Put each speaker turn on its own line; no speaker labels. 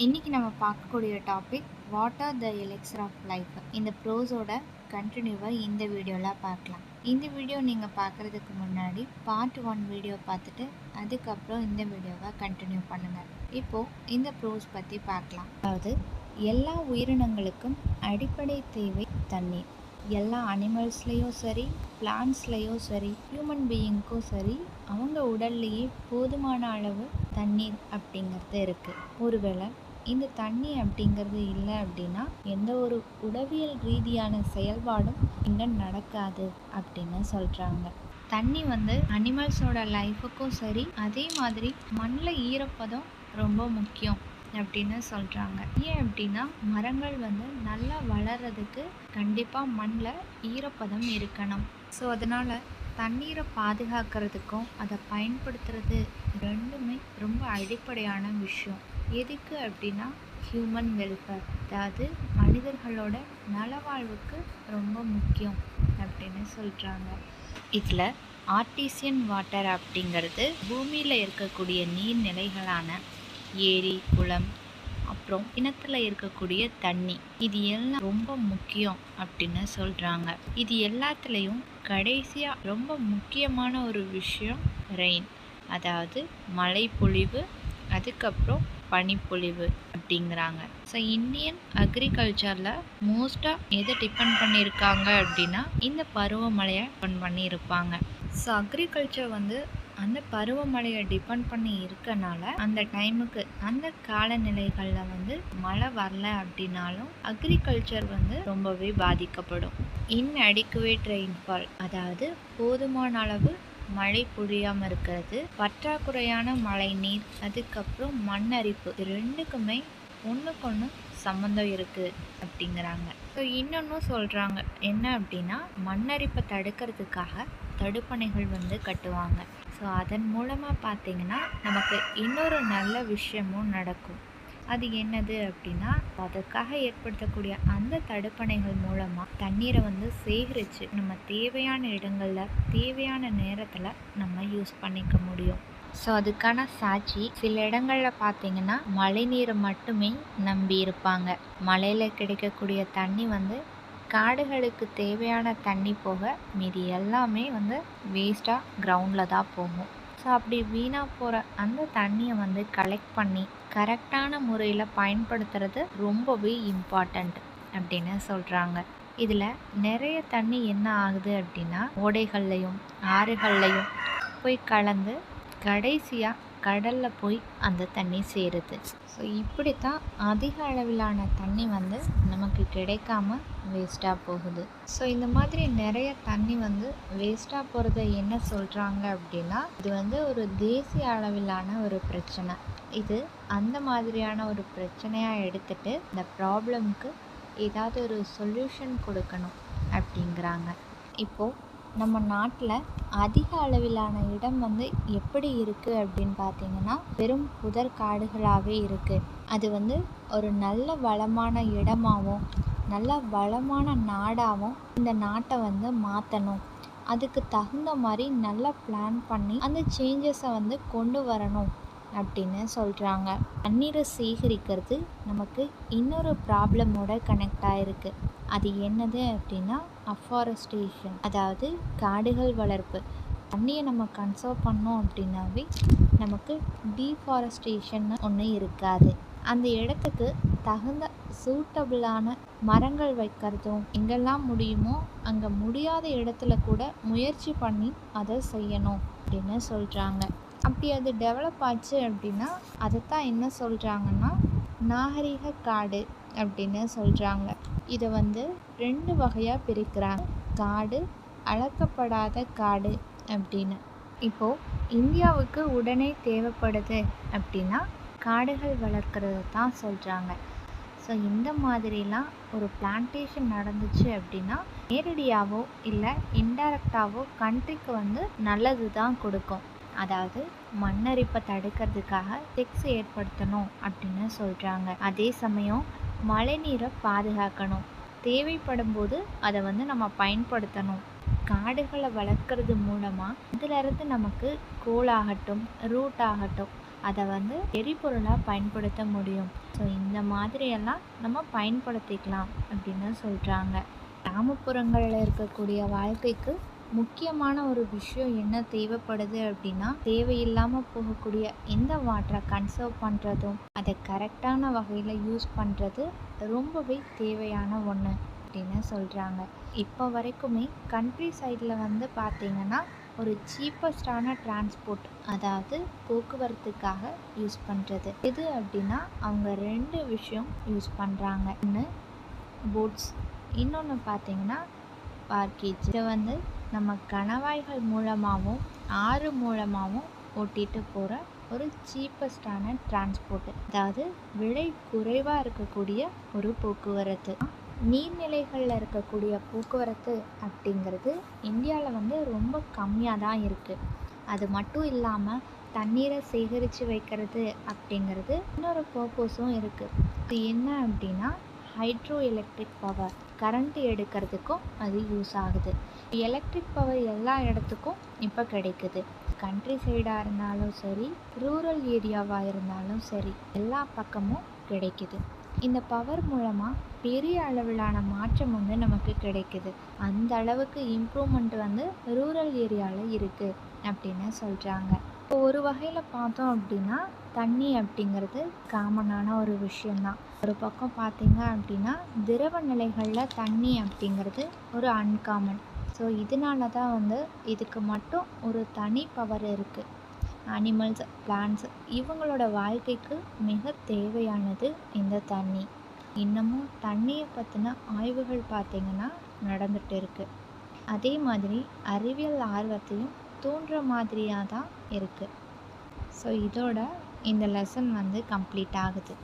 இன்றைக்கி நம்ம பார்க்கக்கூடிய topic what are the elixir of life இந்த ப்ரோஸோட கண்டினியூவாக இந்த வீடியோவில் பார்க்கலாம். இந்த வீடியோ நீங்கள் பார்க்குறதுக்கு முன்னாடி பார்ட் ஒன் வீடியோ பார்த்துட்டு அதுக்கப்புறம் இந்த வீடியோவை கண்டினியூ பண்ணுங்கள் இப்போது இந்த ப்ரோஸ் பற்றி பார்க்கலாம். அதாவது எல்லா உயிரினங்களுக்கும் அடிப்படை தேவை தண்ணீர். எல்லா அனிமல்ஸ்லேயும் சரி பிளான்ட்ஸ்லேயும் சரி ஹியூமன் பீயிங்க்கும் சரி அவங்க உடல்லையே போதுமான அளவு தண்ணீர் அப்படிங்கிறது இருக்குது ஒருவேளை இந்த தண்ணி அப்படிங்கிறது இல்லை அப்படின்னா எந்த ஒரு உடவியல் ரீதியான செயல்பாடும் இங்கே நடக்காது அப்படின்னு சொல்கிறாங்க தண்ணி வந்து அனிமல்ஸோட லைஃபுக்கும் சரி அதே மாதிரி மண்ணில் ஈரப்பதம் ரொம்ப முக்கியம். அப்படின்னு சொல்கிறாங்க ஏன் அப்படின்னா மரங்கள் வந்து நல்லா வளர்கிறதுக்கு கண்டிப்பாக மண்ணில் ஈரப்பதம் இருக்கணும். ஸோ அதனால் தண்ணீரை பாதுகாக்கிறதுக்கும் அதை பயன்படுத்துறது ரெண்டுமே ரொம்ப அடிப்படையான விஷயம். எதுக்கு அப்படின்னா ஹியூமன் வெல்ஃபேர் அதாவது மனிதர்களோட நலவாழ்வுக்கு ரொம்ப முக்கியம் அப்படின்னு சொல்கிறாங்க இதில் ஆர்டிசியன் வாட்டர் அப்படிங்கிறது பூமியில் இருக்கக்கூடிய நீர்நிலைகளான ஏரி குளம் அப்புறம் கிணத்துல இருக்கக்கூடிய தண்ணி. இது எல்லாம் ரொம்ப முக்கியம் அப்படின்னு சொல்கிறாங்க இது எல்லாத்துலேயும் கடைசியாக ரொம்ப முக்கியமான ஒரு விஷயம் ரெயின் அதாவது மழை பொழிவு அதுக்கப்புறம் பனிப்பொழிவு அப்படிங்கிறாங்க. ஸோ இந்தியன் அக்ரிகல்ச்சரில் மோஸ்ட்டாக எதை டிபெண்ட் பண்ணியிருக்காங்க அப்படின்னா இந்த பருவமழையை டிபெண்ட் பண்ணியிருப்பாங்க. ஸோ அக்ரிகல்ச்சர் வந்து அந்த பருவமழையை டிபெண்ட் பண்ணி இருக்கனால அந்த டைமுக்கு அந்த காலநிலைகளில் வந்து மழை வரல அப்படின்னாலும் அக்ரிகல்ச்சர் வந்து ரொம்பவே பாதிக்கப்படும். இன்அடிக்குவேட் ரெயின்ஃபால் அதாவது போதுமான அளவு மழை பொழியாமல் இருக்கிறது பற்றாக்குறையான மழை நீர் அதுக்கப்புறம் மண்ணரிப்பு இது ரெண்டுக்குமே ஒன்றுக்கு ஒன்று சம்மந்தம் இருக்குது அப்படிங்கிறாங்க. ஸோ இன்னொன்றும் சொல்கிறாங்க என்ன அப்படின்னா மண்ணரிப்பை தடுக்கிறதுக்காக தடுப்பணைகள் வந்து கட்டுவாங்க. ஸோ அதன் மூலமாக பார்த்தீங்கன்னா நமக்கு இன்னொரு நல்ல விஷயமும் நடக்கும். அது என்னது அப்படின்னா அதற்காக ஏற்படுத்தக்கூடிய அந்த தடுப்பணைகள் மூலமாக தண்ணீரை வந்து சேகரித்து நம்ம தேவையான இடங்களில் தேவையான நேரத்தில் நம்ம யூஸ் பண்ணிக்க முடியும். ஸோ அதுக்கான சாட்சி சில இடங்களில் பார்த்தீங்கன்னா மழை நீரை மட்டுமே நம்பி இருப்பாங்க. மழையில் கிடைக்கக்கூடிய தண்ணி வந்து காடுகளுக்கு தேவையான தண்ணி போக மீதி எல்லாமே வந்து வேஸ்ட்டாக கிரவுண்டில் தான் போகும். ஸோ அப்படி வீணாக போகிற அந்த தண்ணியை வந்து கலெக்ட் பண்ணி கரெக்டான முறையில் பயன்படுத்துறது ரொம்பவே இம்பார்ட்டண்ட் அப்படின்னு சொல்கிறாங்க இதில் நிறைய தண்ணி என்ன ஆகுது அப்படின்னா ஓடைகள்லையும் ஆறுகள்லையும் போய் கலந்து கடைசியாக கடலில் போய் அந்த தண்ணி சேருது. ஸோ இப்படி தான் அதிக அளவிலான தண்ணி வந்து நமக்கு கிடைக்காம வேஸ்ட்டாக போகுது. ஸோ இந்த மாதிரி நிறைய தண்ணி வந்து வேஸ்ட்டாக போகிறத என்ன சொல்கிறாங்க அப்படின்னா இது வந்து ஒரு தேசிய அளவிலான ஒரு பிரச்சனை. இது அந்த மாதிரியான ஒரு பிரச்சனையாக எடுத்துகிட்டு இந்த ப்ராப்ளம்க்கு ஏதாவது ஒரு சொல்யூஷன் கொடுக்கணும் அப்படிங்கிறாங்க. இப்போது நம்ம நாட்டில் அதிக அளவிலான இடம் வந்து எப்படி இருக்குது அப்படின்னு பார்த்தீங்கன்னா வெறும் புதர் காடுகளாகவே இருக்குது அது வந்து ஒரு நல்ல வளமான இடமாகவும் நல்ல வளமான நாடாகவும் இந்த நாட்டை வந்து மாற்றணும் அதுக்கு தகுந்த மாதிரி நல்லா பிளான் பண்ணி அந்த சேஞ்சஸை வந்து கொண்டு வரணும். அப்படின்னு சொல்கிறாங்க தண்ணீரை சேகரிக்கிறது நமக்கு இன்னொரு ப்ராப்ளமோட கனெக்ட் ஆகிருக்கு அது என்னது அப்படின்னா அஃபாரஸ்டேஷன் அதாவது காடுகள் வளர்ப்பு. தண்ணியை நம்ம கன்சர்வ் பண்ணோம் அப்படின்னாவே நமக்கு டீஃபாரஸ்டேஷன் ஒன்று இருக்காது. அந்த இடத்துக்கு தகுந்த சூட்டபிளான மரங்கள் வைக்கிறதும் எங்கெல்லாம் முடியுமோ அங்கே முடியாத இடத்துல கூட முயற்சி பண்ணி அதை செய்யணும் அப்படின்னு சொல்கிறாங்க அப்படி அது டெவலப் ஆச்சு அப்படின்னா அதைத்தான் என்ன சொல்கிறாங்கன்னா நாகரிக காடு அப்படின்னு சொல்கிறாங்க இதை வந்து ரெண்டு வகையாக பிரிக்கிறாங்க. காடு அளக்கப்படாத காடு அப்படின்னு. இப்போது இந்தியாவுக்கு உடனே தேவைப்படுது அப்படின்னா காடுகள் வளர்க்குறது தான் சொல்கிறாங்க ஸோ இந்த மாதிரிலாம் ஒரு பிளான்டேஷன் நடந்துச்சு அப்படின்னா நேரடியாகவோ இல்லை இன்டைரக்டாகவோ கண்ட்ரிக்கு வந்து நல்லது தான் கொடுக்கும். அதாவது மண்ணரிப்பை தடுக்கிறதுக்காக செக்ஸ் ஏற்படுத்தணும் அப்படின்னு சொல்கிறாங்க அதே சமயம் மழைநீரை பாதுகாக்கணும். தேவைப்படும் போது அதை வந்து நம்ம பயன்படுத்தணும். காடுகளை வளர்க்குறது மூலமாக இதிலிருந்து நமக்கு கோல் ஆகட்டும் ரூட் ஆகட்டும் அதை வந்து எரிபொருளாக பயன்படுத்த முடியும். ஸோ இந்த மாதிரியெல்லாம் நம்ம பயன்படுத்திக்கலாம் அப்படின்னு சொல்கிறாங்க கிராமப்புறங்களில் இருக்கக்கூடிய வாழ்க்கைக்கு முக்கியமான ஒரு விஷயம் என்ன தேவைப்படுது அப்படின்னா தேவையில்லாமல் போகக்கூடிய எந்த வாட்டரை கன்சர்வ் பண்ணுறதும் அதை கரெக்டான வகையில் யூஸ் பண்ணுறது ரொம்பவே தேவையான ஒன்று அப்படின்னு சொல்கிறாங்க இப்போ வரைக்குமே கண்ட்ரி சைடில் வந்து பார்த்திங்கன்னா ஒரு சீப்பஸ்டான டிரான்ஸ்போர்ட் அதாவது போக்குவரத்துக்காக யூஸ் பண்ணுறது எது அப்படின்னா அவங்க ரெண்டு விஷயம் யூஸ் பண்ணுறாங்க ஒன்று போட்ஸ் இன்னொன்று பார்த்தீங்கன்னா பார்க்கேஜ் இதை வந்து நம்ம கணவாய்கள் மூலமாகவும் ஆறு மூலமாகவும் ஓட்டிகிட்டு போகிற ஒரு சீப்பஸ்டான டிரான்ஸ்போர்ட்டு அதாவது விலை குறைவாக இருக்கக்கூடிய ஒரு போக்குவரத்து. நீர்நிலைகளில் இருக்கக்கூடிய போக்குவரத்து அப்படிங்கிறது இந்தியாவில் வந்து ரொம்ப கம்மியாக தான் இருக்குது அது மட்டும் இல்லாமல் தண்ணீரை சேகரித்து வைக்கிறது அப்படிங்கிறது இன்னொரு பர்பஸும் இருக்குது இது என்ன அப்படின்னா ஹைட்ரோ எலக்ட்ரிக் பவர் கரண்ட் எடுக்கிறதுக்கும் அது யூஸ் ஆகுது. எலக்ட்ரிக் பவர் எல்லா இடத்துக்கும் இப்போ கிடைக்குது. கண்ட்ரி சைடாக இருந்தாலும் சரி ரூரல் ஏரியாவாக இருந்தாலும் சரி எல்லா பக்கமும் கிடைக்குது. இந்த பவர் மூலமாக பெரிய அளவிலான மாற்றம் வந்து நமக்கு கிடைக்குது. அந்த அளவுக்கு இம்ப்ரூவ்மெண்ட் வந்து ரூரல் ஏரியாவில் இருக்குது அப்படின்னு சொல்கிறாங்க இப்போ ஒரு வகையில் பார்த்தோம் அப்படின்னா தண்ணி அப்படிங்கிறது காமனான ஒரு விஷயந்தான் ஒரு பக்கம் பார்த்தீங்க அப்படின்னா திரவ நிலைகளில் தண்ணி அப்படிங்கிறது ஒரு அன்காமன் ஸோ இதனால தான் வந்து இதுக்கு மட்டும் ஒரு தனி பவர் இருக்குது அனிமல்ஸ் பிளான்ட்ஸ் இவங்களோட வாழ்க்கைக்கு மிக தேவையானது இந்த தண்ணி. இன்னமும் தண்ணியை பற்றின ஆய்வுகள் பார்த்திங்கன்னா நடந்துகிட்டு இருக்குது அதே மாதிரி அறிவியல் ஆர்வத்தையும் தூண்டுற மாதிரியாக தான் இருக்குது ஸோ இதோட இந்த லெசன் வந்து கம்ப்ளீட் ஆகுது.